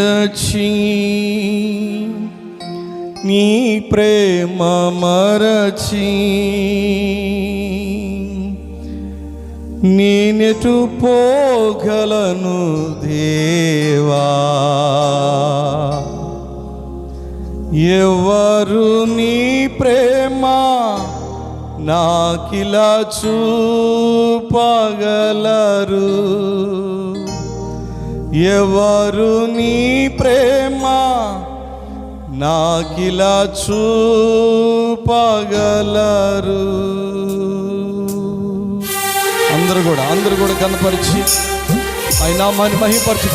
విడచి నీ ప్రేమ మరచి నేనెటు పోగలను దేవా ఎవరు నీ ప్రేమ నాకిలా చూపగలరు ఎవరు నీ ప్రేమ నాకిలా చూపగలరు? అందరూ కూడా అందరూ కూడా కనపరిచి ఆయన మని మహిపరచు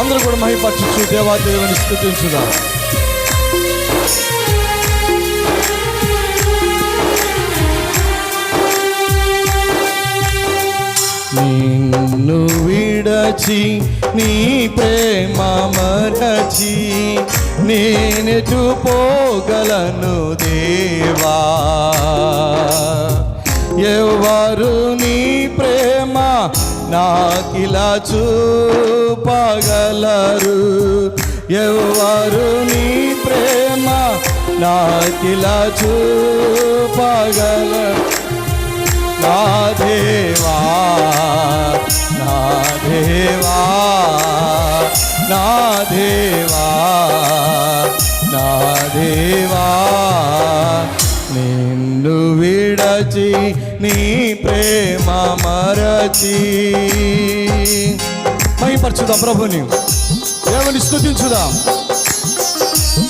అందరూ కూడా మహిపరచు దేవాదేవుని స్థుతించుదా. నిన్ను విడచి నీ ప్రేమ మరచి నేనెటు పోగలను దేవా. ఎవరు నీ ప్రేమ నాకిలా చూపగలరు? ఎవరు నీ ప్రేమ నాకిలా చూపగలరు? నా దేవా నా దేవా నా దేవా నా దేవా నిన్ను విడచి నీ ప్రేమ మరచి. మహిపరచుదాం ప్రభుని. దేవుని స్థుతించుదాం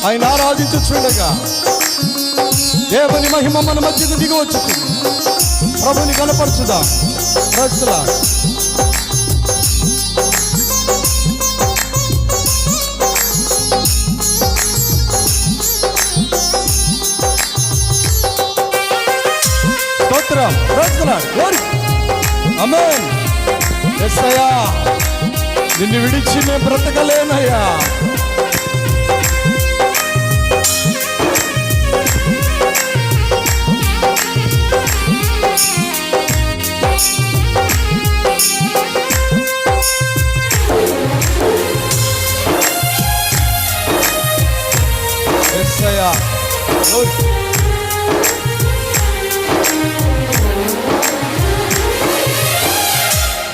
ఆయన ఆరాధించుండగా దేవుని మహిమ మన మధ్యకు దిగి ప్రభుని కనపరచుదా? ప్రజలా. స్తోత్రం. ప్రజలా. గ్లోరీ నిన్ను విడిచి మేము బ్రతకలేనయ్యా.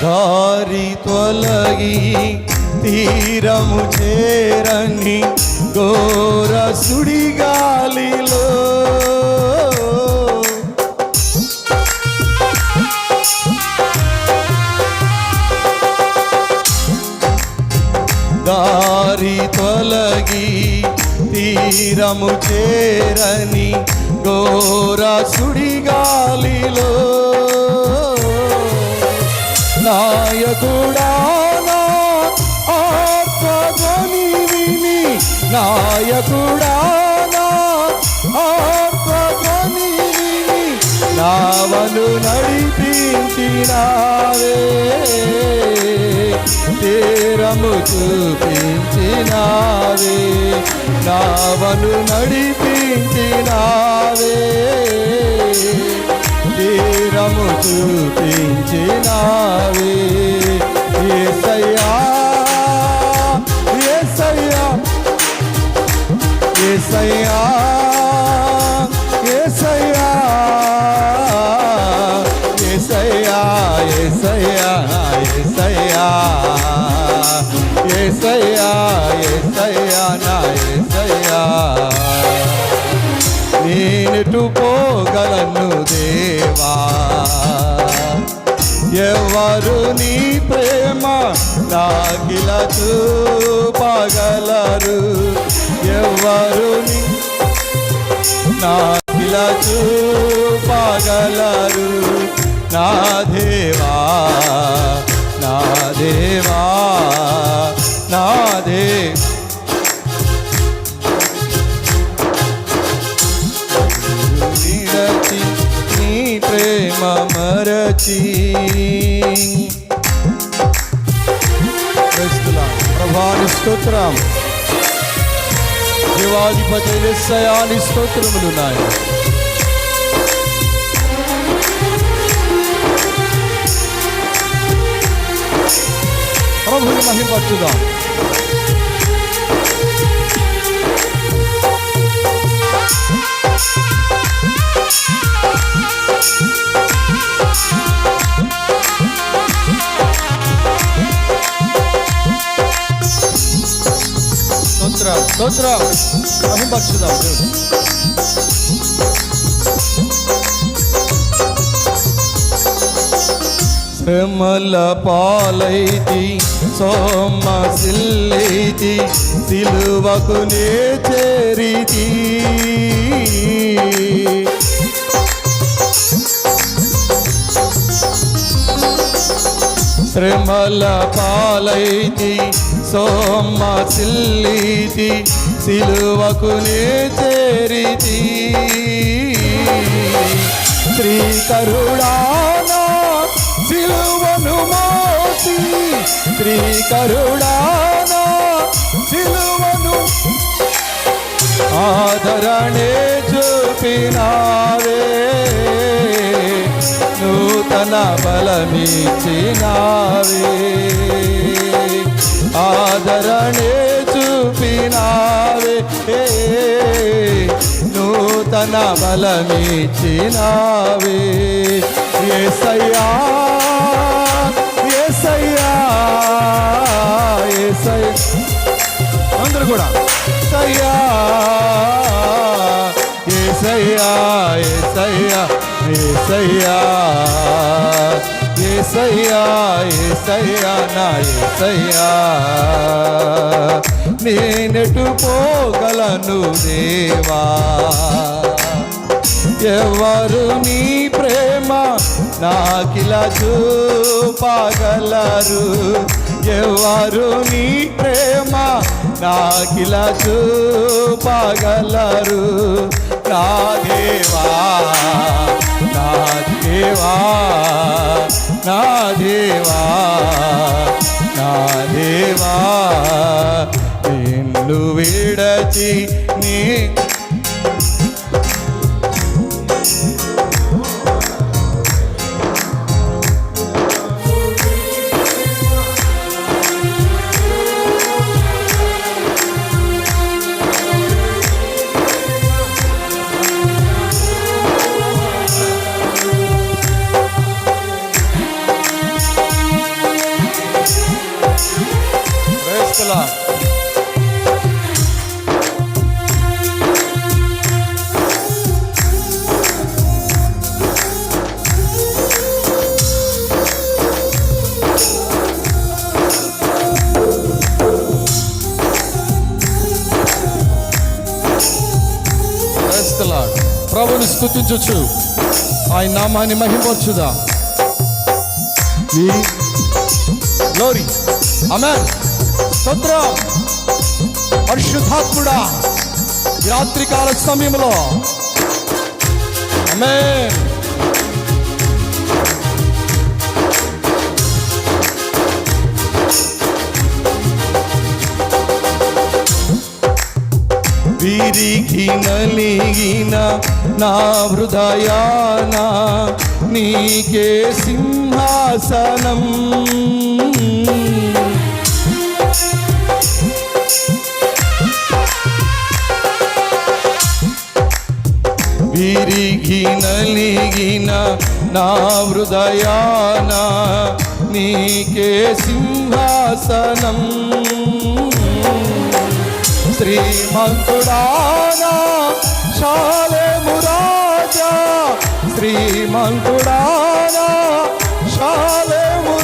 దారి తొలగి తీరము చేరని ఘోర సుడిగాలిలో దారి తొలగి తీరము చేరని ఘోర సుడిగాలిలో నాయకుడా నా ఆత్మధ్వని విని నాయకుడా నా ఆత్మధ్వని విని నావను నడిపించినావే. తీరము చూపించినావే. నావను నడిపించినావే. తీరము చూపించినావే. ఏసయ్యా ఏసయ్యా ఏసయ్యా. ఏసయ్యా ఏసయ్యా ఏసయ్యా నా ఏసయ్యా. నేనెటు పోగలను దేవా? ఎవరు నీ ప్రేమ నాకిల చూపగలరు ఎవరు నీ నాకిల చూపగలరు నా దేవా నా దేవా. poder. Lindachi, ni prema marachi. ప్రభాని స్తోత్రం దేవాధిపతి నిశ్చయాని స్తోత్రములు నాయన ప్రభుని మహింపచ్చుదాం స్తోత్ర స్తోత్ర మహిమపరచుదాం దేవుడు శ్రమల పాలైతి సోమసిల్లితి సిలువకు నే చేరితి శ్రమల పాలైతి సోమ్మ సోమసిల్లితి సిలువకు నే శ్రీ శ్రీకరుడానా సిలువను మోసి. శ్రీకరుడానా సిలువను ఆదరణే చూపినావే. నూతన బలమిచ్చినావే. ఆదరణే చూపినావే. నూతన బలమిచ్చినావే. ఏసయ్యా ఏసయ్యా ఏసయ్యా. అందరూ కూడా. సయ్యా ఏసయ్యా ఏసయ్యా ఏసయ్యా. ఏసయ్యా ఏసయ్యా నా ఏసయ్యా. నేనెటు పోగలను దేవా. ఎవరు నీ ప్రేమ నాకిలా చూపగలరు? ఎవరు నీ ప్రేమ నాకిలా చూపగలరు? నా దేవా నా దేవా. నా దేవా నా దేవా. Lord. Lord. ప్రభుని స్థుతించొచ్చు ఆయన నామాన్ని మహిమపరచుదా గ్లోరీ అమెన్ స్తోత్రం పరిశుద్ధాత్ముడా ఈ రాత్రికాల సమయంలో. అమెన్ వీరికి నలిగిన నా హృదయాన నీకే సింహాసనం. విరిగి నలిగిన నా హృదయాన నీకే సింహాసనం శ్రీమంతుడానా శాలే మురాజా శ్రీమంతుడానా శాలేము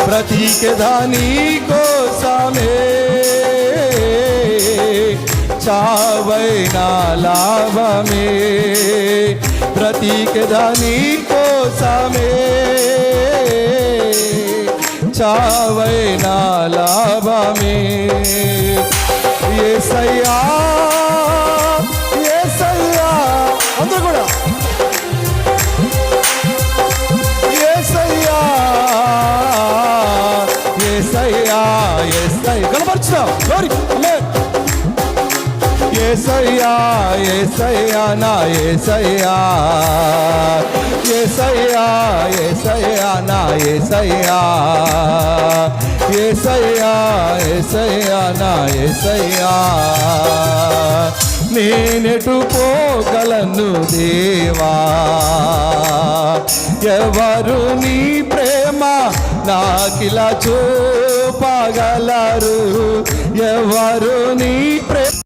ప్రతీకదాని కోసమే చావైనా లాభమే. ప్రతీకదాని కోసమే. చావైనా లాభమే. ఏ సయ్యా ఏసయ్యా ఏసయ్యా నా ఏసయ్యా. ఏసయ్యా ఏసయ్యా నా ఏసయ్యా. ఏసయ్యా ఏసయ్యా నా ఏసయ్యా. నేనెటు పోగలను దేవా. ఎవరు నీ ప్రేమ నాకిలా చూపగలరు? ఎవరు నీ ప్రేమ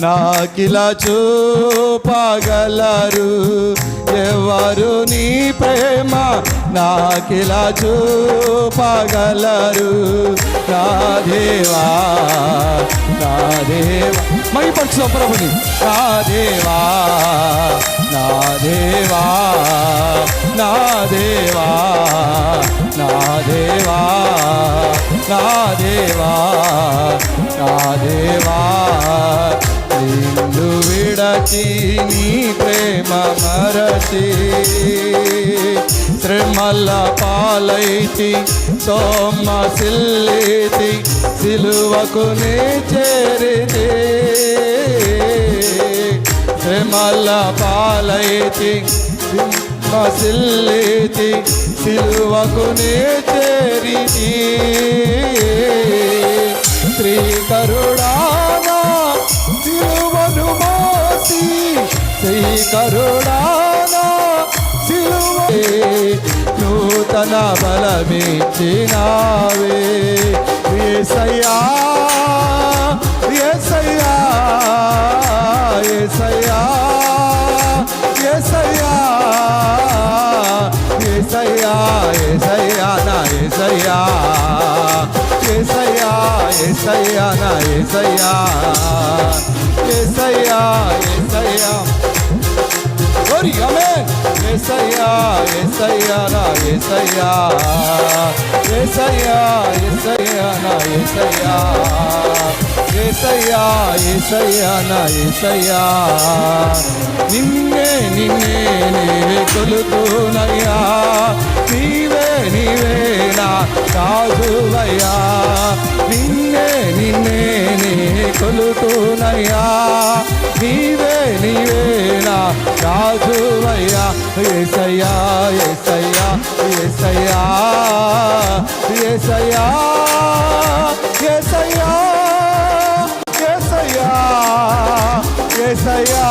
నాకిలా చూపగలరు ఎవరు నీ ప్రేమ? నాకిలా చూపగలరు. నా దేవా నా దేవా. మైపరచు ప్రభుని. నా దేవా నా దేవా నా దేవా నా దేవా నా దేవా నా దేవా. నిన్ను విడచి నీ ప్రేమ మరచి శ్రమల పాలైతి సోమ సిల్లితి సిలువకు నీ చేరితే శ్రమల పాలైతి సిల్లితి సిలువకు నీ చేరితి శ్రీ సిలువను శ్రీకరుడానా సిలువ నూతన బలమిచ్చినావే. ఏసయ్యా ఏసయ్యా ఏసయ్యా ఏసయ్యా ఏసయ్యా ఏసయ్యా నా ఏసయ్యా. ఏసయ్యా ఏసయ్యా నా ఏసయ్యా. ఏసయ్యా ఏసయ్యా. Glory, అమెన్ ఏసయ్యా ఏసయ్యా నా ఏసయ్యా ఏసయ్యా ఏసయ్యా నా ఏసయ్యా ఏసయ్యా ఏసయ్యా నా ఏసయ్యా నిన్నే నిన్నే నే కొలుతునయ్యా నీవే నీవే నా కాదువయ్యా నిన్నే నిన్నే నే కొలుతునయ్యా నీవే నీవే నా కాదు రాజువయ్యా ఏసయ్యా ఏసయ్యా ఏసయ్యా ఏసయ్యా ఏసయ్యా ఏసయ్యా ఏసయ్యా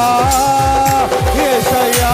ఏసయ్యా.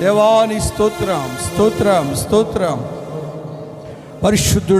దేవాని స్తోత్రం స్తోత్రం స్తోత్రం. పరిశుద్ధుడు